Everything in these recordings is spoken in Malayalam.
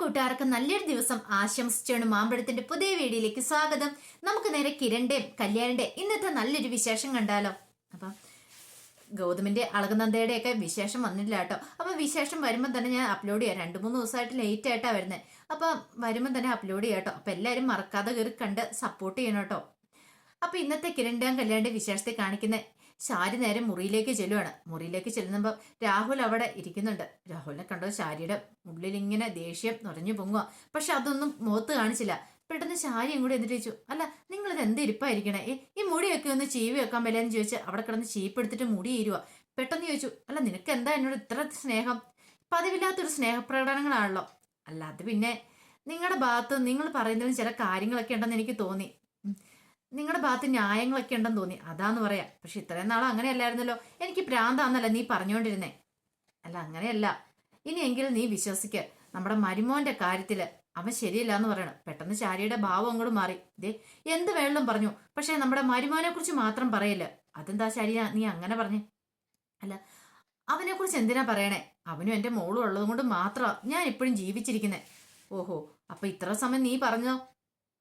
കൂട്ടുകാർക്ക് നല്ലൊരു ദിവസം ആശംസിച്ചാണ് മാമ്പഴത്തിന്റെ പുതിയ വീഡിയോയിലേക്ക് സ്വാഗതം. നമുക്ക് നേരെ കിരണിന്റെയും കല്യാണിന്റെ ഇന്നത്തെ നല്ലൊരു വിശേഷം കണ്ടാലോ? അപ്പം ഗൗതമിന്റെ അളകനന്ദയുടെ ഒക്കെ വിശേഷം വന്നില്ല കേട്ടോ. അപ്പൊ വിശേഷം വരുമ്പോൾ തന്നെ ഞാൻ അപ്ലോഡ് ചെയ്യാം. രണ്ട് മൂന്ന് ദിവസമായിട്ട് ലേറ്റ് ആയിട്ടാ വരുന്നത് അപ്പൊ വരുമ്പോൾ തന്നെ അപ്ലോഡ് ചെയ്യാം കേട്ടോ. അപ്പൊ എല്ലാവരും മറക്കാതെ കയറി കണ്ട് സപ്പോർട്ട് ചെയ്യണം കേട്ടോ. അപ്പൊ ഇന്നത്തെ കിരണിന്റെയും കല്യാണിന്റെ വിശേഷത്തെ കാണിക്കുന്ന. ശാരി നേരെ മുറിയിലേക്ക് ചെല്ലുവാണ്. മുറിയിലേക്ക് ചെല്ലുമ്പോൾ രാഹുൽ അവിടെ ഇരിക്കുന്നുണ്ട്. രാഹുലിനെ കണ്ടോ? ശാരിയുടെ ഉള്ളിൽ ഇങ്ങനെ ദേഷ്യം നിറഞ്ഞു പൊങ്ങുക പക്ഷെ അതൊന്നും മുഖത്ത് കാണിച്ചില്ല. പെട്ടെന്ന് ശാരി കൂടി എന്നിട്ട് ചോദിച്ചു അല്ല നിങ്ങൾ ഇത് എന്ത് ഇരിപ്പായിരിക്കണേ? ഈ മുടിയൊക്കെ ഒന്ന് ചീവി വെക്കാൻ എന്ന് ചോദിച്ച് അവിടെ കിടന്ന് ചീപ്പെടുത്തിട്ട് മുടി ഈരുക പെട്ടെന്ന് ചോദിച്ചു അല്ല നിനക്ക് എന്താ എന്നോട് ഇത്ര സ്നേഹം? പതിവില്ലാത്തൊരു സ്നേഹപ്രകടനങ്ങളാണല്ലോ. അല്ല അത് പിന്നെ നിങ്ങളുടെ ഭാഗത്ത് നിങ്ങൾ പറയുന്നതിലും ചില കാര്യങ്ങളൊക്കെ ഉണ്ടെന്ന് എനിക്ക് തോന്നി. നിങ്ങളുടെ ഭാഗത്ത് ന്യായങ്ങളൊക്കെ ഉണ്ടെന്ന് തോന്നി. അതാന്ന് പറയാം. പക്ഷെ ഇത്രയും നാളും അങ്ങനെയല്ലായിരുന്നല്ലോ. എനിക്ക് ഭ്രാന്താന്നല്ല നീ പറഞ്ഞുകൊണ്ടിരുന്നേ അല്ല അങ്ങനെയല്ല. ഇനിയെങ്കിലും നീ വിശ്വസിക്ക്. നമ്മുടെ മരുമോന്റെ കാര്യത്തിൽ അവൻ ശരിയല്ല എന്ന് പറയണം. പെട്ടെന്ന് ശാരിയുടെ ഭാവം അങ്ങോട്ട് മാറി. ദേ എന്ത് വേണമെന്നും പറഞ്ഞു. പക്ഷെ നമ്മുടെ മരുമോനെ കുറിച്ച് മാത്രം പറയില്ല. അതെന്താ ശാരി നീ അങ്ങനെ പറഞ്ഞേ? അല്ല അവനെ കുറിച്ച് എന്തിനാ പറയണേ? അവനും എന്റെ മോളും ഉള്ളത് കൊണ്ട് മാത്രമാണ് ഞാൻ ഇപ്പോഴും ജീവിച്ചിരിക്കുന്നേ. ഓഹോ അപ്പൊ ഇത്ര സമയം നീ പറഞ്ഞോ?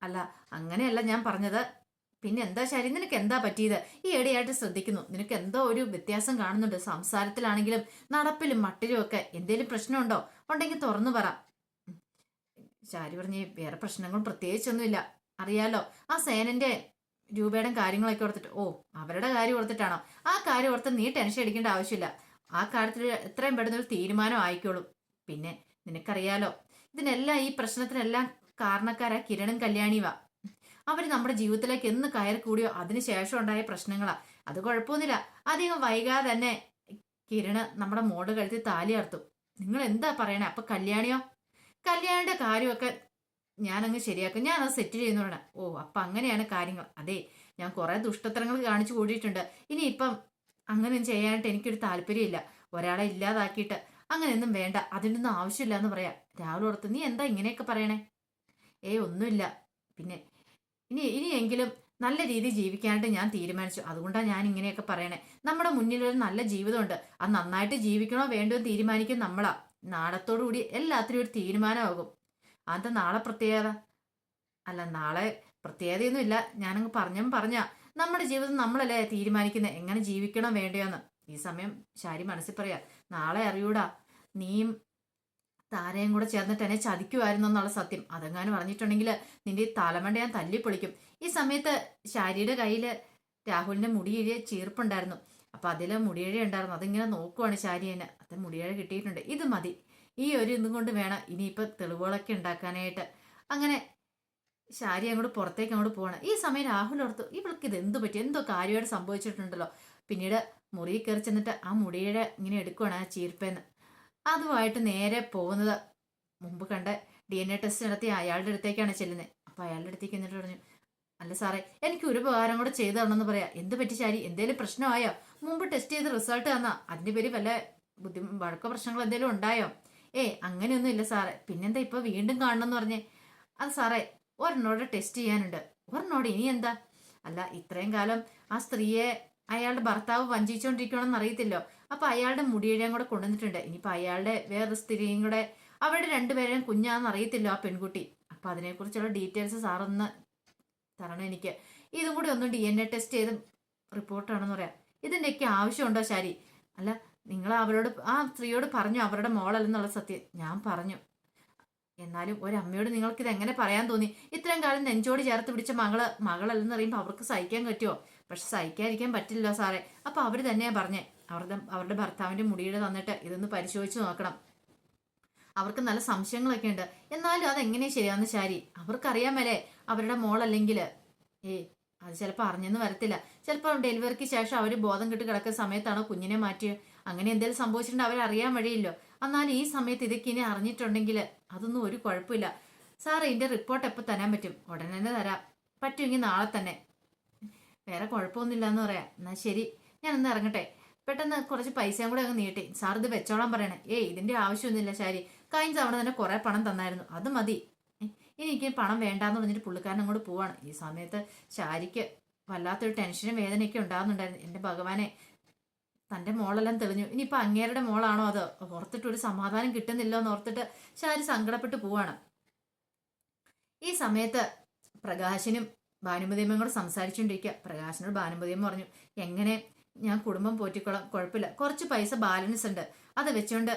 അല്ല അങ്ങനെയല്ല ഞാൻ പറഞ്ഞത്. പിന്നെ എന്താ ശരി? നിനക്ക് എന്താ പറ്റിയത്? ഈ ഇടയായിട്ട് ശ്രദ്ധിക്കുന്നു. നിനക്ക് എന്തോ ഒരു വ്യത്യാസം കാണുന്നുണ്ട്. സംസാരത്തിലാണെങ്കിലും നടപ്പിലും മട്ടിലും ഒക്കെ. എന്തേലും പ്രശ്നമുണ്ടോ? ഉണ്ടെങ്കിൽ തുറന്നു പറ. ശാരി പറഞ്ഞ് വേറെ പ്രശ്നങ്ങളും പ്രത്യേകിച്ചൊന്നുമില്ല. അറിയാലോ. ആ സേനന്റെ രൂപയുടെ കാര്യങ്ങളൊക്കെ ഓർത്തിട്ട്. ഓ അവരുടെ കാര്യം ഓർത്തിട്ടാണോ? ആ കാര്യം ഓർത്ത് നീ ടെൻഷൻ അടിക്കേണ്ട ആവശ്യമില്ല. ആ കാര്യത്തിൽ എത്രയും പെട്ടെന്ന് ഒരു തീരുമാനം ആയിക്കോളും. പിന്നെ നിനക്കറിയാലോ ഇതിനെല്ലാം ഈ പ്രശ്നത്തിനെല്ലാം കാരണക്കാരാ കിരണും കല്യാണിയുവാ അവർ നമ്മുടെ ജീവിതത്തിലേക്ക് എന്ന് കയറി കൂടിയോ അതിനുശേഷം ഉണ്ടായ പ്രശ്നങ്ങളാ. അത് കുഴപ്പമൊന്നുമില്ല. അധികം വൈകാതെ തന്നെ കിരണ് നമ്മുടെ മോട് കഴുത്തി താലി അർത്തു നിങ്ങൾ എന്താ പറയണേ? അപ്പൊ കല്യാണിയോ? കല്യാണിന്റെ കാര്യമൊക്കെ ഞാനങ്ങ് ശരിയാക്കും. ഞാൻ അത് സെറ്റ് ചെയ്യുന്നതാണ് ഓ അപ്പൊ അങ്ങനെയാണ് കാര്യങ്ങൾ. അതെ ഞാൻ കുറെ ദുഷ്ടത്തരങ്ങൾ കാണിച്ചു കൂടിയിട്ടുണ്ട്. ഇനി ഇപ്പം അങ്ങനെ ചെയ്യാനായിട്ട് എനിക്കൊരു താല്പര്യമില്ല. ഒരാളെ ഇല്ലാതാക്കിയിട്ട് അങ്ങനെയൊന്നും വേണ്ട. അതിനൊന്നും ആവശ്യമില്ല എന്ന് പറയാം. രാവിലെ ഓർത്ത് നീ എന്താ ഇങ്ങനെയൊക്കെ പറയണേ? ഏയ് ഒന്നുമില്ല. പിന്നെ ഇനി ഇനിയെങ്കിലും നല്ല രീതിയിൽ ജീവിക്കാനായിട്ട് ഞാൻ തീരുമാനിച്ചു. അതുകൊണ്ടാണ് ഞാൻ ഇങ്ങനെയൊക്കെ പറയണേ. നമ്മുടെ മുന്നിൽ ഒരു നല്ല ജീവിതമുണ്ട്. അത് നന്നായിട്ട് ജീവിക്കണോ വേണ്ടോ തീരുമാനിക്കും നമ്മളാ. നാളത്തോടുകൂടി എല്ലാത്തിനും ഒരു തീരുമാനമാകും. അത് നാളെ പ്രത്യേകത? അല്ല നാളെ പ്രത്യേകതയൊന്നും ഇല്ല. ഞാനങ്ങ് പറഞ്ഞും പറഞ്ഞ. നമ്മുടെ ജീവിതം നമ്മളല്ലേ തീരുമാനിക്കുന്നത് എങ്ങനെ ജീവിക്കണം വേണ്ടയോന്ന്. ഈ സമയം ശാരി മനസ്സിൽ പറയാ. നാളെ അറിയൂടാ. നീയും താരയും കൂടെ ചേർന്നിട്ട് എന്നെ ചതിക്കുമായിരുന്നു എന്നുള്ള സത്യം. അതെങ്ങാനും പറഞ്ഞിട്ടുണ്ടെങ്കിൽ നിന്റെ ഈ തലമണ്ട ഞാൻ തല്ലിപ്പൊളിക്കും. ഈ സമയത്ത് ശാരിയുടെ കയ്യിൽ രാഹുലിന്റെ മുടിയിഴ ചീർപ്പുണ്ടായിരുന്നു. അപ്പൊ അതിൽ മുടിയിഴ ഉണ്ടായിരുന്നു. അതിങ്ങനെ നോക്കുവാണ് ശാരി എന്നെ. അത് മുടിയിഴ കിട്ടിയിട്ടുണ്ട്. ഇത് മതി. ഈ ഒരു ഇതും കൊണ്ട് വേണം ഇനിയിപ്പോൾ തെളിവുകളൊക്കെ ഉണ്ടാക്കാനായിട്ട്. അങ്ങനെ ശാരി അങ്ങോട്ട് പുറത്തേക്ക് അങ്ങോട്ട് പോകണം ഈ സമയം രാഹുൽ ഓർത്തു ഇവൾക്ക് ഇത് എന്ത് പറ്റി? എന്തോ കാര്യമായിട്ട് സംഭവിച്ചിട്ടുണ്ടല്ലോ. പിന്നീട് മുറിയിൽ കയറി ചെന്നിട്ട് ആ മുടിയുടെ ഇങ്ങനെ എടുക്കുവാണ് ആ ചീർപ്പേന്ന്. അതുമായിട്ട് നേരെ പോകുന്നത്. മുമ്പ് കണ്ട ഡി എൻ എ ടെസ്റ്റ് നടത്തി അയാളുടെ അടുത്തേക്കാണ് ചെല്ലുന്നത് അപ്പൊ അയാളുടെ അടുത്തേക്ക് എന്നിട്ട് പറഞ്ഞു അല്ല സാറേ എനിക്ക് ഒരു ഉപകാരം കൂടെ ചെയ്തു തരണമെന്ന് പറയാം. എന്ത് പറ്റി ശാരി? എന്തേലും പ്രശ്നമായോ? മുമ്പ് ടെസ്റ്റ് ചെയ്ത് റിസൾട്ട് തന്നാ. അതിന് പേര് വല്ല ബുദ്ധി വഴക്കോ പ്രശ്നങ്ങൾ എന്തെങ്കിലും ഉണ്ടായോ? ഏ അങ്ങനെയൊന്നും ഇല്ല സാറേ. പിന്നെന്താ ഇപ്പൊ വീണ്ടും കാണണമെന്ന് പറഞ്ഞേ? അത് സാറേ ഒരെണ്ണോട് ടെസ്റ്റ് ചെയ്യാനുണ്ട്. ഒരെണ്ണോട് ഇനി എന്താ? അല്ല ഇത്രയും കാലം ആ സ്ത്രീയെ അയാളുടെ ഭർത്താവ് വഞ്ചിച്ചുകൊണ്ടിരിക്കണമെന്ന് അറിയത്തില്ലോ. അപ്പൊ അയാളുടെ മുടിയുടെയും കൂടെ കൊണ്ടുവന്നിട്ടുണ്ട്. ഇനിയിപ്പൊ അയാളുടെ വേറൊരു സ്ത്രീയും കൂടെ അവരുടെ രണ്ടുപേരെയും കുഞ്ഞാന്ന് അറിയത്തില്ല ആ പെൺകുട്ടി. അപ്പൊ അതിനെക്കുറിച്ചുള്ള ഡീറ്റെയിൽസ് സാറൊന്ന് തരണം എനിക്ക്. ഇതും കൂടി ഒന്ന് ഡി എൻ എ ടെസ്റ്റ് ചെയ്ത് റിപ്പോർട്ടാണെന്ന് പറയാം. ഇതിന്റെയൊക്കെ ആവശ്യമുണ്ടോ ശാരി? അല്ല നിങ്ങൾ അവരോട് ആ സ്ത്രീയോട് പറഞ്ഞു അവരുടെ മോളല്ലെന്നുള്ള സത്യം ഞാൻ പറഞ്ഞു. എന്നാലും ഒരമ്മയോട് നിങ്ങൾക്ക് ഇത് എങ്ങനെ പറയാൻ തോന്നി? ഇത്രയും കാലം നെഞ്ചോട് ചേർത്ത് പിടിച്ച മകൾ മകളല്ലെന്ന് പറയുമ്പോൾ അവർക്ക് സഹിക്കാൻ പറ്റുമോ പക്ഷെ സഹിക്കാതിരിക്കാൻ പറ്റില്ല സാറേ. അപ്പൊ അവർ തന്നെയാ പറഞ്ഞേ. അവരുടെ അവരുടെ ഭർത്താവിന്റെ മുടിയുടെ തന്നിട്ട് ഇതൊന്ന് പരിശോധിച്ച് നോക്കണം. അവർക്ക് നല്ല സംശയങ്ങളൊക്കെ ഉണ്ട്. എന്നാലും അതെങ്ങനെ ശരിയാന്ന് ശാരി? അവർക്കറിയാൻ മേലേ അവരുടെ മോളല്ലെങ്കിൽ ഏ അത് ചിലപ്പോൾ അറിഞ്ഞെന്ന് വരത്തില്ല. ചിലപ്പോൾ ഡെലിവറിക്ക് ശേഷം അവർ ബോധം കിട്ടി കിടക്കുന്ന സമയത്താണോ കുഞ്ഞിനെ മാറ്റിയത് അങ്ങനെ എന്തെങ്കിലും സംഭവിച്ചിട്ടുണ്ടെങ്കിൽ അവരറിയാൻ വഴിയില്ലോ. എന്നാൽ ഈ സമയത്ത് ഇതൊക്കെ ഇനി അറിഞ്ഞിട്ടുണ്ടെങ്കിൽ അതൊന്നും ഒരു കുഴപ്പമില്ല. സാർ ഇതിന്റെ റിപ്പോർട്ട് എപ്പോൾ തരാൻ പറ്റും? ഉടനെ തന്നെ തരാം. പറ്റുമെങ്കിൽ നാളെ തന്നെ. വേറെ കുഴപ്പമൊന്നുമില്ല എന്ന് പറയാം. എന്നാൽ ശരി. ഞാൻ ഒന്ന് ഇറങ്ങട്ടെ. പെട്ടെന്ന് കുറച്ച് പൈസയും കൂടെ അങ്ങ് നീട്ടി. സാർ ഇത് വെച്ചോളാൻ പറയണേ. ഏയ് ഇതിന്റെ ആവശ്യമൊന്നുമില്ല ശാരി. കഴിഞ്ഞ തവണ തന്നെ കുറേ പണം തന്നായിരുന്നു. അത് മതി. എനിക്ക് പണം വേണ്ടാന്ന് പറഞ്ഞിട്ട് പുള്ളിക്കാരൻ അങ്ങോട്ട് പോവാണ്. ഈ സമയത്ത് ശാരിക്ക് വല്ലാത്തൊരു ടെൻഷനും വേദനയൊക്കെ ഉണ്ടാകുന്നുണ്ടായിരുന്നു എന്റെ ഭഗവാനെ തന്റെ മോളെല്ലാം തെളിഞ്ഞു. ഇനിയിപ്പോൾ അങ്ങേരുടെ മോളാണോ അത്? ഓർത്തിട്ട് ഒരു സമാധാനം കിട്ടുന്നില്ലോ എന്ന് ഓർത്തിട്ട് ഷാരി സങ്കടപ്പെട്ട് പോവാണ്. ഈ സമയത്ത് പ്രകാശനും ഭാനുമതിയമ്മയും കൂടെ സംസാരിച്ചുകൊണ്ടിരിക്കുക പ്രകാശനോട് ഭാനുമതിയമ്മ പറഞ്ഞു എങ്ങനെ? ഞാൻ കുടുംബം പോറ്റിക്കൊള്ളാം കുഴപ്പമില്ല കുറച്ച് പൈസ ബാലൻസ് ഉണ്ട്. അത് വെച്ചുകൊണ്ട്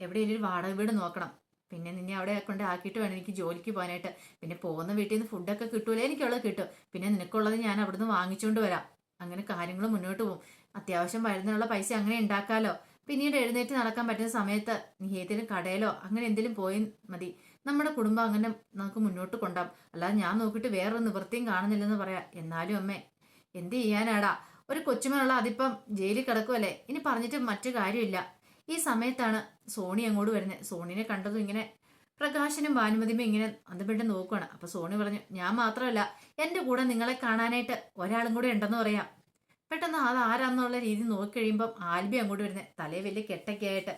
എവിടെയെങ്കിലും ഒരു വാടക വീട് നോക്കണം. പിന്നെ നിന്നെ അവിടെ കൊണ്ട് ആക്കിയിട്ട് വേണം എനിക്ക് ജോലിക്ക് പോകാനായിട്ട്. പിന്നെ പോകുന്ന വീട്ടിൽ നിന്ന് ഫുഡൊക്കെ കിട്ടൂലേ. എനിക്കുള്ളത് കിട്ടും. പിന്നെ നിനക്കുള്ളത് ഞാൻ അവിടുന്ന് വാങ്ങിച്ചുകൊണ്ട് വരാം. അങ്ങനെ കാര്യങ്ങൾ മുന്നോട്ട് പോകും. അത്യാവശ്യം വരുന്നതിനുള്ള പൈസ അങ്ങനെ ഉണ്ടാക്കാലോ. പിന്നീട് എഴുന്നേറ്റ് നടക്കാൻ പറ്റുന്ന സമയത്ത് നീ ഏതെങ്കിലും കടയിലോ അങ്ങനെ എന്തെങ്കിലും പോയി മതി. നമ്മുടെ കുടുംബം അങ്ങനെ നമുക്ക് മുന്നോട്ട് കൊണ്ടാം അല്ലാതെ ഞാൻ നോക്കിയിട്ട് വേറൊരു നിവൃത്തിയും കാണുന്നില്ലെന്ന് പറയാം. എന്നാലും അമ്മേ എന്ത് ചെയ്യാനാടാ? ഒരു കൊച്ചുമനുള്ള അതിപ്പം ജയിലിൽ കിടക്കുമല്ലേ ഇനി പറഞ്ഞിട്ട് മറ്റു കാര്യമില്ല. ഈ സമയത്താണ് സോണി അങ്ങോട്ട് വരുന്നത്. സോണിനെ കണ്ടതും ഇങ്ങനെ പ്രകാശനും ഭാനുമതിയും ഇങ്ങനെ അതുകൊണ്ട് നോക്കുകയാണ് അപ്പൊ സോണി പറഞ്ഞു ഞാൻ മാത്രമല്ല എന്റെ കൂടെ നിങ്ങളെ കാണാനായിട്ട് ഒരാളും കൂടെ ഉണ്ടെന്ന് പറയാം. പെട്ടെന്ന് അത് ആരാന്നുള്ള രീതി നോക്കി കഴിയുമ്പം ആൽബി അങ്ങോട്ട് വരുന്നത് തലേ വലിയ കെട്ടൊക്കെയായിട്ട്.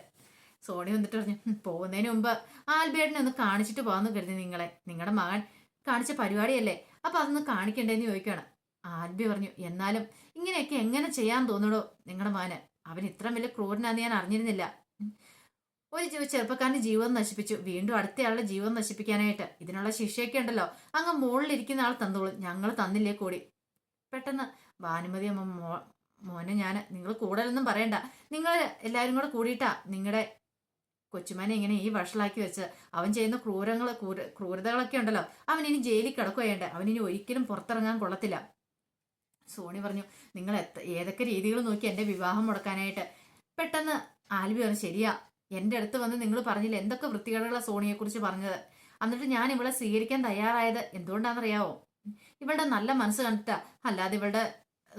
സോണി വന്നിട്ട് പറഞ്ഞു "ഹും, പോകുന്നതിന് മുമ്പ് ആൽബിയേട്ടനെ ഒന്ന് കാണിച്ചിട്ട് പോകാന്ന് കരുതി നിങ്ങളെ. നിങ്ങളുടെ മകൻ കാണിച്ച പരിപാടിയല്ലേ? അപ്പൊ അതൊന്ന് കാണിക്കണ്ടേന്ന് ചോദിക്കുകയാണ് ആൽബി പറഞ്ഞു എന്നാലും ഇങ്ങനെയൊക്കെ എങ്ങനെ ചെയ്യാൻ തോന്നണോ നിങ്ങളുടെ മകന്? അവൻ ഇത്ര വലിയ ക്രൂരനാന്ന് ഞാൻ അറിഞ്ഞിരുന്നില്ല. ഒരു ചെറുപ്പക്കാരന്റെ ജീവൻ നശിപ്പിച്ചു. വീണ്ടും അടുത്തയാളുടെ ജീവൻ നശിപ്പിക്കാനായിട്ട്. ഇതിനുള്ള ശിക്ഷയൊക്കെ ഉണ്ടല്ലോ. അങ്ങ് മുകളിലിരിക്കുന്ന ആൾ തന്നോളും. ഞങ്ങൾ തന്നില്ലേ കൂടി. പെട്ടെന്ന് ഭാനുമതി അമ്മ മോ മോനെ ഞാൻ നിങ്ങൾ കൂടുതലൊന്നും പറയണ്ട. നിങ്ങൾ എല്ലാവരും കൂടെ കൂടിയിട്ടാ നിങ്ങളുടെ കൊച്ചുമാനെ ഇങ്ങനെ ഈ വഷളാക്കി വെച്ച് അവൻ ചെയ്യുന്ന ക്രൂരങ്ങൾ ക്രൂര ക്രൂരതകളൊക്കെ ഉണ്ടല്ലോ. അവൻ ഇനി ജയിലിൽ കിടക്കുകയുണ്ട് അവൻ ഇനി ഒരിക്കലും പുറത്തിറങ്ങാൻ കൊള്ളത്തില്ല. സോണി പറഞ്ഞു നിങ്ങൾ എത്ര ഏതൊക്കെ രീതികൾ നോക്കി എന്റെ വിവാഹം മുടക്കാനായിട്ട്? പെട്ടെന്ന് ആൽബി പറഞ്ഞു ശരിയാ എന്റെ അടുത്ത് വന്ന് നിങ്ങൾ പറഞ്ഞില്ല എന്തൊക്കെ വൃത്തികേടുകളാണ് സോണിയെ കുറിച്ച് പറഞ്ഞത്? എന്നിട്ട് ഞാൻ ഇവളെ സ്വീകരിക്കാൻ തയ്യാറായത് എന്തുകൊണ്ടാണെന്നറിയാവോ? ഇവളുടെ നല്ല മനസ്സ് കണ്ടിട്ടാ അല്ലാതെ ഇവളുടെ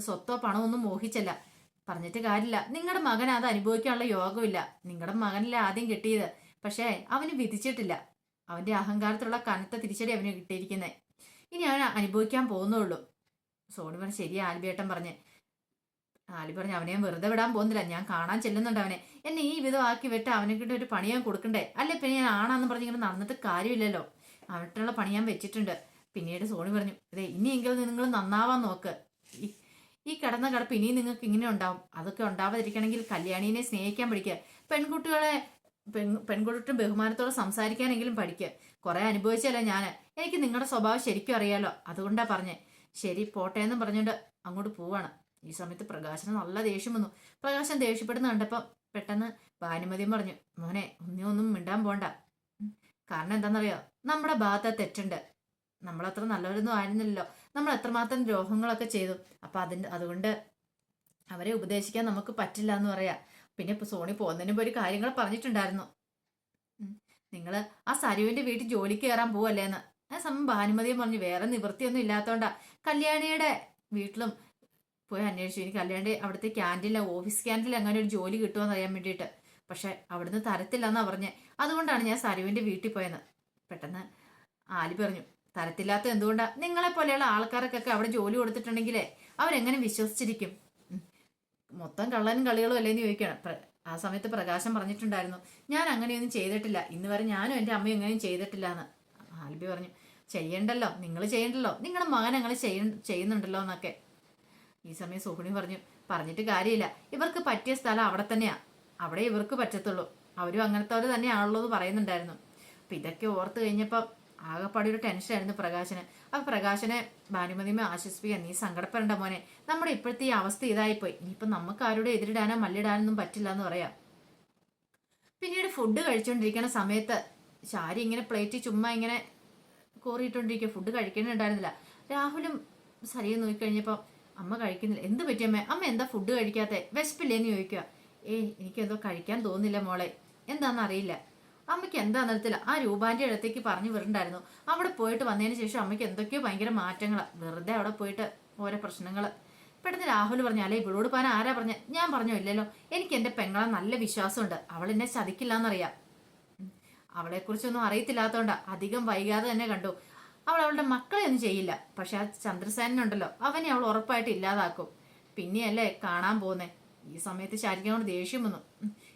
സ്വത്തോ പണമോ ഒന്നും മോഹിച്ചല്ല. പറഞ്ഞിട്ട് കാര്യമില്ല. നിങ്ങളുടെ മകൻ അത് അനുഭവിക്കാനുള്ള യോഗമില്ല. നിങ്ങളുടെ മകനല്ല ആദ്യം കിട്ടിയത്. പക്ഷേ അവന് വിധിച്ചിട്ടില്ല. അവന്റെ അഹങ്കാരത്തിലുള്ള കനത്ത തിരിച്ചടി അവന് കിട്ടിയിരിക്കുന്നത് ഇനി അവൻ അനുഭവിക്കാൻ പോകുന്നുള്ളൂ. സോണി പറഞ്ഞ ശരി ആൽബിയേട്ടൻ പറഞ്ഞ്. ആലി പറഞ്ഞ് അവനെ വെറുതെ വിടാൻ പോകുന്നില്ല. ഞാൻ കാണാൻ ചെല്ലുന്നുണ്ട് അവനെ. എന്നെ ഈ വിധം ആക്കി വിട്ട് അവനെ കിട്ടി ഒരു പണി ഞാൻ കൊടുക്കണ്ടേ? അല്ലെ പിന്നെ ഞാൻ ആണാന്ന് പറഞ്ഞ് ഇങ്ങനെ നടന്നിട്ട് കാര്യമില്ലല്ലോ. അവട്ടുള്ള പണി ഞാൻ വെച്ചിട്ടുണ്ട്. പിന്നീട് സോണി പറഞ്ഞു അതെ ഇനിയെങ്കിലും നിങ്ങൾ നന്നാവാൻ നോക്ക്. ഈ- കിടന്ന കിടപ്പ് ഇനിയും നിങ്ങൾക്ക് ഇങ്ങനെ ഉണ്ടാവും. അതൊക്കെ ഉണ്ടാവാതിരിക്കണമെങ്കിൽ കല്യാണീനെ സ്നേഹിക്കാൻ പഠിക്കുക. പെൺകുട്ടികളെ പെൺ പെൺകുട്ടിയും ബഹുമാനത്തോടെ സംസാരിക്കാനെങ്കിലും പഠിക്കുക. കുറെ അനുഭവിച്ചല്ല ഞാൻ എനിക്ക് നിങ്ങളുടെ സ്വഭാവം ശരിക്കും അറിയാലോ. അതുകൊണ്ടാ പറഞ്ഞേ. ശരി പോട്ടെ എന്ന് പറഞ്ഞുകൊണ്ട് അങ്ങോട്ട് പോവാണ്. ഈ സമയത്ത് പ്രകാശന് നല്ല ദേഷ്യം വന്നു. പ്രകാശൻ ദേഷ്യപ്പെടുന്ന കണ്ടപ്പം പെട്ടെന്ന് ഭാനുമതിയും പറഞ്ഞു മോനെ ഒന്നും ഒന്നും മിണ്ടാൻ പോണ്ട. കാരണം എന്താണെന്നറിയോ? നമ്മുടെ ഭാഗത്ത് തെറ്റുണ്ട്. നമ്മളത്ര നല്ലവരൊന്നും ആയിരുന്നില്ലല്ലോ. നമ്മൾ എത്രമാത്രം ദ്രോഹങ്ങളൊക്കെ ചെയ്തു. അപ്പൊ അതിന്റെ അതുകൊണ്ട് അവരെ ഉപദേശിക്കാൻ നമുക്ക് പറ്റില്ല എന്ന് പറയാ. പിന്നെ ഇപ്പൊ സോണി പോകുന്നതിന് മുമ്പ് ഒരു കാര്യങ്ങൾ പറഞ്ഞിട്ടുണ്ടായിരുന്നു. നിങ്ങൾ ആ സരുവിന്റെ വീട്ടിൽ ജോലിക്ക് കയറാൻ പോവല്ലേന്ന്. ആ സമയം ഭാനുമതിയും പറഞ്ഞു വേറെ നിവൃത്തിയൊന്നും ഇല്ലാത്തോണ്ടാ. കല്യാണിയുടെ വീട്ടിലും പോയി അന്വേഷിച്ചു. എനിക്ക് കല്യാണി അവിടുത്തെ ക്യാന്റീനിലെ ഓഫീസ് ക്യാന്റീനിൽ അങ്ങനെ ഒരു ജോലി കിട്ടുമെന്ന് അറിയാൻ വേണ്ടിയിട്ട്. പക്ഷെ അവിടുന്ന് തരത്തില്ല എന്നാ പറഞ്ഞേ. അതുകൊണ്ടാണ് ഞാൻ സരുവിന്റെ വീട്ടിൽ പോയത് പെട്ടെന്ന് ആലി പറഞ്ഞു തരത്തില്ലാത്ത എന്തുകൊണ്ടാ? നിങ്ങളെ പോലെയുള്ള ആൾക്കാർക്കൊക്കെ അവിടെ ജോലി കൊടുത്തിട്ടുണ്ടെങ്കിലേ അവരെങ്ങനെ വിശ്വസിച്ചിരിക്കും. മൊത്തം കള്ളനും കളികളും അല്ലേന്ന് ചോദിക്കണം ആ സമയത്ത് പ്രകാശം പറഞ്ഞിട്ടുണ്ടായിരുന്നു. ഞാൻ അങ്ങനെയൊന്നും ചെയ്തിട്ടില്ല. ഇന്ന് വരെ ഞാനും എന്റെ അമ്മയും എങ്ങനെയും ചെയ്തിട്ടില്ല എന്ന് ആൽബി പറഞ്ഞു ചെയ്യണ്ടല്ലോ. നിങ്ങൾ ചെയ്യണ്ടല്ലോ. നിങ്ങളുടെ മകൻ അങ്ങനെ ചെയ്യ ചെയ്യുന്നുണ്ടല്ലോ എന്നൊക്കെ. ഈ സമയം സുഹുണി പറഞ്ഞു പറഞ്ഞിട്ട് കാര്യമില്ല. ഇവർക്ക് പറ്റിയ സ്ഥലം അവിടെ തന്നെയാ. അവിടെ ഇവർക്ക് പറ്റത്തുള്ളൂ. അവരും അങ്ങനത്തെ തന്നെയാണല്ലോ എന്ന് പറയുന്നുണ്ടായിരുന്നു. അപ്പൊ ഇതൊക്കെ ഓർത്ത് കഴിഞ്ഞപ്പം ആകെപ്പാടെ ഒരു ടെൻഷനായിരുന്നു പ്രകാശന്. അപ്പൊ പ്രകാശനെ ഭാനുമതിമ ആശ്വസിപ്പിക്കാൻ നീ സങ്കടപ്പെടേണ്ട മോനെ. നമ്മുടെ ഇപ്പോഴത്തെ ഈ അവസ്ഥ ഇതായിപ്പോയി. ഇനിയിപ്പം നമുക്ക് ആരോട് എതിരിടാനോ മല്ലിടാനൊന്നും പറ്റില്ല എന്ന് പറയാം. പിന്നീട് ഫുഡ് കഴിച്ചുകൊണ്ടിരിക്കുന്ന സമയത്ത് ശാരി ഇങ്ങനെ പ്ലേറ്റ് ചുമ്മാ ഇങ്ങനെ കോറിയിട്ടുകൊണ്ടിരിക്കുക ഫുഡ് കഴിക്കണുണ്ടായിരുന്നില്ല രാഹുലും സരിയെന്ന് നോക്കിക്കഴിഞ്ഞപ്പോൾ അമ്മ കഴിക്കുന്നില്ല. എന്ത് പറ്റി അമ്മ? എന്താ ഫുഡ് കഴിക്കാത്തെ? വിശപ്പില്ലേന്ന് ചോദിക്കുക ഏയ് എനിക്കെന്തോ കഴിക്കാൻ തോന്നില്ല മോളെ. എന്താണെന്ന് അറിയില്ല. അമ്മയ്ക്ക് എന്താന്ന് അറിയത്തില്ല ആ രൂപാന്റെ അടുത്തേക്ക് പറഞ്ഞു വിടണ്ടായിരുന്നു. അവിടെ പോയിട്ട് വന്നതിന് ശേഷം അമ്മയ്ക്ക് എന്തൊക്കെയോ ഭയങ്കര മാറ്റങ്ങൾ. വെറുതെ അവിടെ പോയിട്ട് ഓരോ പ്രശ്നങ്ങൾ പെട്ടെന്ന് രാഹുൽ പറഞ്ഞു അല്ലെ ഇവളോട് പാൻ ആരാ പറഞ്ഞ? ഞാൻ പറഞ്ഞോ ഇല്ലല്ലോ. എനിക്ക് എന്റെ പെങ്ങളെ നല്ല വിശ്വാസമുണ്ട്. അവൾ എന്നെ ചതിക്കില്ല എന്നറിയാം അവളെ കുറിച്ചൊന്നും അറിയത്തില്ലാത്തോണ്ടാ. അധികം വൈകാതെ തന്നെ കണ്ടു. അവൾ അവളുടെ മക്കളെ ഒന്നും ചെയ്യില്ല. പക്ഷെ ആ ചന്ദ്രസേനുണ്ടല്ലോ അവനെ അവൾ ഉറപ്പായിട്ട് ഇല്ലാതാക്കും. പിന്നെയല്ലേ കാണാൻ പോകുന്നേ? ഈ സമയത്ത് ശാരിക്കാനോട് ദേഷ്യം വന്നു.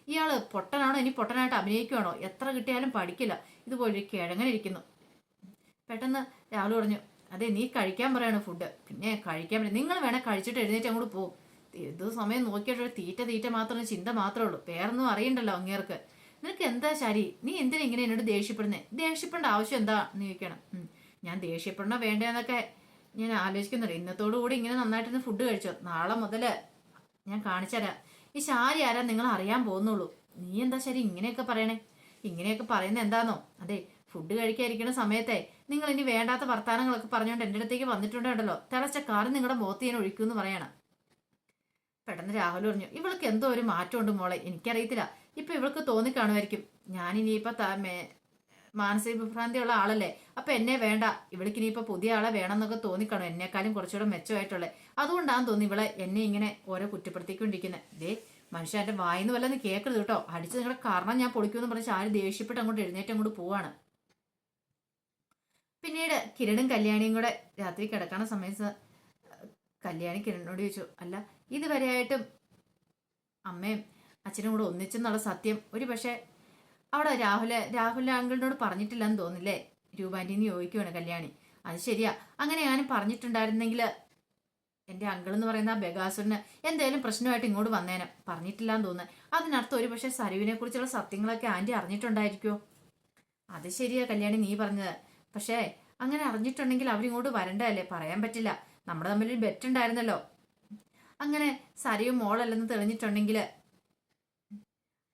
ഇയാൾ പൊട്ടനാണോ? ഇനി പൊട്ടനായിട്ട് അഭിനയിക്കുവാണോ? എത്ര കിട്ടിയാലും പഠിക്കില്ല. ഇതുപോലെ കിഴങ്ങനിരിക്കുന്നു. പെട്ടെന്ന് രാഹുൽ പറഞ്ഞു അതെ നീ കഴിക്കാൻ പറയാണ് ഫുഡ്. പിന്നെ കഴിക്കാൻ പറയാം നിങ്ങൾ വേണേൽ കഴിച്ചിട്ട് എഴുന്നേറ്റ് അങ്ങോട്ട് പോകും ഏത് സമയം നോക്കിയിട്ട് തീറ്റ തീറ്റ മാത്രം ചിന്ത മാത്രമേ ഉള്ളൂ. വേറൊന്നും അറിയണ്ടല്ലോ അങ്ങേർക്ക്. നിനക്ക് എന്താ ശരി? നീ എന്തിനാ ഇങ്ങനെ എന്നോട് ദേഷ്യപ്പെടുന്നേ? ദേഷ്യപ്പെടേണ്ട ആവശ്യം എന്താ? എന്ന് ചോദിക്കണം ഞാൻ ദേഷ്യപ്പെടണോ വേണ്ടെന്നൊക്കെ ഞാൻ ആലോചിക്കുന്നുണ്ട്. ഇന്നത്തോടു കൂടി ഇങ്ങനെ നന്നായിട്ടൊന്ന് ഫുഡ് കഴിച്ചോ. നാളെ മുതൽ ഞാൻ കാണിച്ചുതരാം. ഈ ശാരി ആരാ നിങ്ങൾ അറിയാൻ പോകുന്നുള്ളൂ. നീ എന്താ ശരി ഇങ്ങനെയൊക്കെ പറയണേ? ഇങ്ങനെയൊക്കെ പറയുന്നത് എന്താന്നോ? അതെ ഫുഡ് കഴിക്കാതിരിക്കുന്ന സമയത്തെ നിങ്ങൾ ഇനി വേണ്ടാത്ത വർത്താനങ്ങളൊക്കെ പറഞ്ഞുകൊണ്ട് എന്റെ അടുത്തേക്ക് വന്നിട്ടുണ്ടല്ലോ തിളച്ച കാറ് നിങ്ങളുടെ മുഖത്ത് ഞാൻ ഒഴിക്കുമെന്ന് പറയണം. പെട്ടെന്ന് രാഹുൽ പറഞ്ഞു ഇവൾക്ക് എന്തോ ഒരു മാറ്റമുണ്ട് മോളെ. എനിക്കറിയത്തില്ല. ഇപ്പൊ ഇവൾക്ക് തോന്നിക്കാണുമായിരിക്കും ഞാനിനിയിപ്പൊ ത- മേ- മാനസിക വിഭ്രാന്തിയുള്ള ആളല്ലേ? അപ്പൊ എന്നെ വേണ്ട. ഇവൾക്ക് ഇപ്പൊ പുതിയ ആളെ വേണമെന്നൊക്കെ തോന്നിക്കണോ? എന്നെക്കാളും കുറച്ചുകൂടെ മെച്ചമായിട്ടുള്ളത് അതുകൊണ്ടാന്ന് തോന്നി ഇവളെ എന്നെ ഇങ്ങനെ ഓരോ കുറ്റപ്പെടുത്തിക്കൊണ്ടിരിക്കുന്നത് ദേ മനുഷ്യ എന്റെ വായിന്ന് വല്ലതും കേൾക്കരുത് കേട്ടോ. അടിച്ച് നിങ്ങളുടെ കാരണം ഞാൻ പൊളിക്കുമെന്ന് പറഞ്ഞ് ആര് ദേഷ്യപ്പെട്ട് അങ്ങോട്ട് എഴുന്നേറ്റ് അങ്ങോട്ട് പോവാണ്. പിന്നീട് കിരണും കല്യാണിയും കൂടെ രാത്രി കിടക്കണ സമയത്ത് കല്യാണി കിരണിനോട് ചോദിച്ചു അല്ല ഇതുവരെയായിട്ടും അമ്മയും അച്ഛനും കൂടെ ഒന്നിച്ചെന്നുള്ള സത്യം ഒരു പക്ഷേ അവിടെ രാഹുൽ രാഹുൽ അങ്കിളിനോട് പറഞ്ഞിട്ടില്ലെന്ന് തോന്നില്ലേ രൂപാന്റിന്ന് ചോദിക്കുവാണ് കല്യാണി. അത് ശരിയാ. അങ്ങനെ ഞാനും പറഞ്ഞിട്ടുണ്ടായിരുന്നെങ്കിൽ എന്റെ അങ്കിൾ എന്ന് പറയുന്ന ആ ബഗാസുരന് എന്തേലും പ്രശ്നമായിട്ട് ഇങ്ങോട്ട് വന്നേനെ. പറഞ്ഞിട്ടില്ലാന്ന് തോന്നുന്നു. അതിനർത്ഥം ഒരു പക്ഷേ സരുവിനെ കുറിച്ചുള്ള സത്യങ്ങളൊക്കെ ആന്റി അറിഞ്ഞിട്ടുണ്ടായിരിക്കോ അത് ശരിയാ കല്യാണി നീ പറഞ്ഞത്. പക്ഷേ അങ്ങനെ അറിഞ്ഞിട്ടുണ്ടെങ്കിൽ അവരിങ്ങോട്ട് വരണ്ടല്ലേ പറയാൻ പറ്റില്ല. നമ്മുടെ തമ്മിൽ ഒരു ബെറ്റ് ഉണ്ടായിരുന്നല്ലോ അങ്ങനെ സരയും മോളല്ലെന്ന് തെളിഞ്ഞിട്ടുണ്ടെങ്കിൽ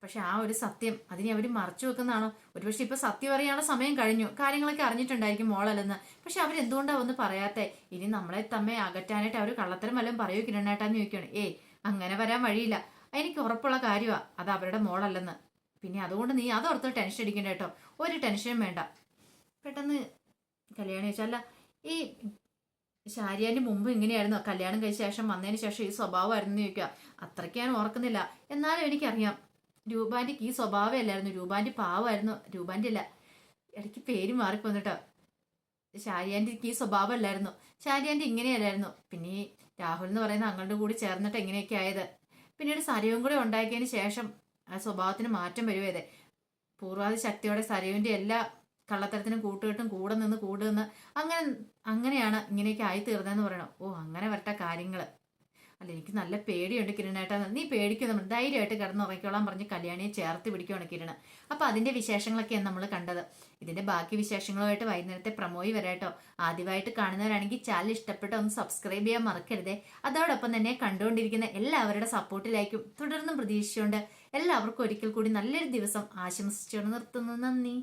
പക്ഷെ ആ ഒരു സത്യം അതിനെ അവർ മറച്ചു വെക്കുന്നതാണോ? ഒരുപക്ഷെ ഇപ്പൊ സത്യം അറിയാനുള്ള സമയം കഴിഞ്ഞു. കാര്യങ്ങളൊക്കെ അറിഞ്ഞിട്ടുണ്ടായിരിക്കും മോളല്ലെന്ന്. പക്ഷെ അവരെന്തുകൊണ്ടാ ഒന്ന് പറയാത്തെ? ഇനി നമ്മളെ തമ്മെ അകറ്റാനായിട്ട് അവർ കള്ളത്തരം വല്ലതും പറയൂ കിരണേട്ടാന്ന് ചോദിക്കുകയാണ്. അങ്ങനെ വരാൻ വഴിയില്ല. എനിക്ക് ഉറപ്പുള്ള കാര്യമാ അത് അവരുടെ മോളല്ലെന്ന്. പിന്നെ അതുകൊണ്ട് നീ അതോർത്ത് ടെൻഷൻ അടിക്കണ്ട കേട്ടോ. ഒരു ടെൻഷനും വേണ്ട. പെട്ടെന്ന് കല്യാണം ചോദിച്ചല്ല ഈ ശാരിയാന് മുമ്പ് ഇങ്ങനെയായിരുന്നു? കല്യാണം കഴിച്ച ശേഷം വന്നതിന് ശേഷം ഈ സ്വഭാവമായിരുന്നു ചോദിക്കുക. അത്രയ്ക്ക് ഞാൻ ഓർക്കുന്നില്ല. എന്നാലും എനിക്കറിയാം. രൂപാന്റിക്ക് ഈ സ്വഭാവം അല്ലായിരുന്നു രൂപാന്റെ പാവമായിരുന്നു. രൂപാന്റെ അല്ല ഇടയ്ക്ക് പേര് മാറിപ്പോന്നിട്ടോ. ഷാരിയാന്റിക്ക് ഈ സ്വഭാവം അല്ലായിരുന്നു ഷാരിയാന്റി ഇങ്ങനെയല്ലായിരുന്നു. പിന്നെ രാഹുൽ എന്ന് പറയുന്ന അങ്ങളുടെ കൂടി ചേർന്നിട്ട് എങ്ങനെയൊക്കെ ആയത്. പിന്നീട് സരയവും കൂടെ ഉണ്ടാക്കിയതിന് ശേഷം ആ സ്വഭാവത്തിന് മാറ്റം വരുവേ പൂർവാധി ശക്തിയോടെ സരയുവിന്റെ എല്ലാ കള്ളത്തരത്തിനും കൂട്ടുകെട്ടും കൂടെ നിന്ന് കൂടുന്ന് അങ്ങനെ അങ്ങനെയാണ് ഇങ്ങനെയൊക്കെ ആയി തീർന്നതെന്ന് പറയണം. ഓ അങ്ങനെ വരട്ട കാര്യങ്ങൾ അല്ല എനിക്ക് നല്ല പേടിയുണ്ട് കിരണേട്ടാ. നീ പേടിക്കുന്നു ധൈര്യമായിട്ട് കിടന്നുറങ്ങിക്കോളാൻ പറഞ്ഞ് കല്യാണിയെ ചേർത്ത് പിടിക്കുവാണ് കിരണ്. അപ്പൊ അതിന്റെ വിശേഷങ്ങളൊക്കെയാണ് നമ്മൾ കണ്ടത്. ഇതിന്റെ ബാക്കി വിശേഷങ്ങളുമായിട്ട് വൈകുന്നേരത്തെ പ്രമോയി വരാട്ടോ. ആദ്യമായിട്ട് കാണുന്നവരാണെങ്കിൽ ചാനൽ ഇഷ്ടപ്പെട്ട ഒന്ന് സബ്സ്ക്രൈബ് ചെയ്യാൻ മറക്കരുതേ. അതോടൊപ്പം തന്നെ കണ്ടുകൊണ്ടിരിക്കുന്ന എല്ലാവരുടെ സപ്പോർട്ടിലായിരിക്കും തുടർന്നും പ്രതീക്ഷിച്ചുകൊണ്ട് എല്ലാവർക്കും ഒരിക്കൽ കൂടി നല്ലൊരു ദിവസം ആശംസിച്ചുകൊണ്ട് നിർത്തുന്നു. നന്ദി.